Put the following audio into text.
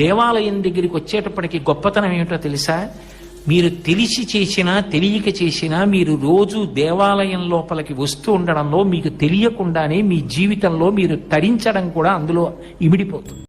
దేవాలయం దగ్గరికి వచ్చేటప్పటికి గొప్పతనం ఏమిటో తెలుసా? మీరు తెలిసి చేసినా తెలియక చేసినా మీరు రోజు దేవాలయం లోపలికి వస్తూ ఉండడంలో మీకు తెలియకుండానే మీ జీవితంలో మీరు తరించడం కూడా అందులో ఇమిడిపోతుంది.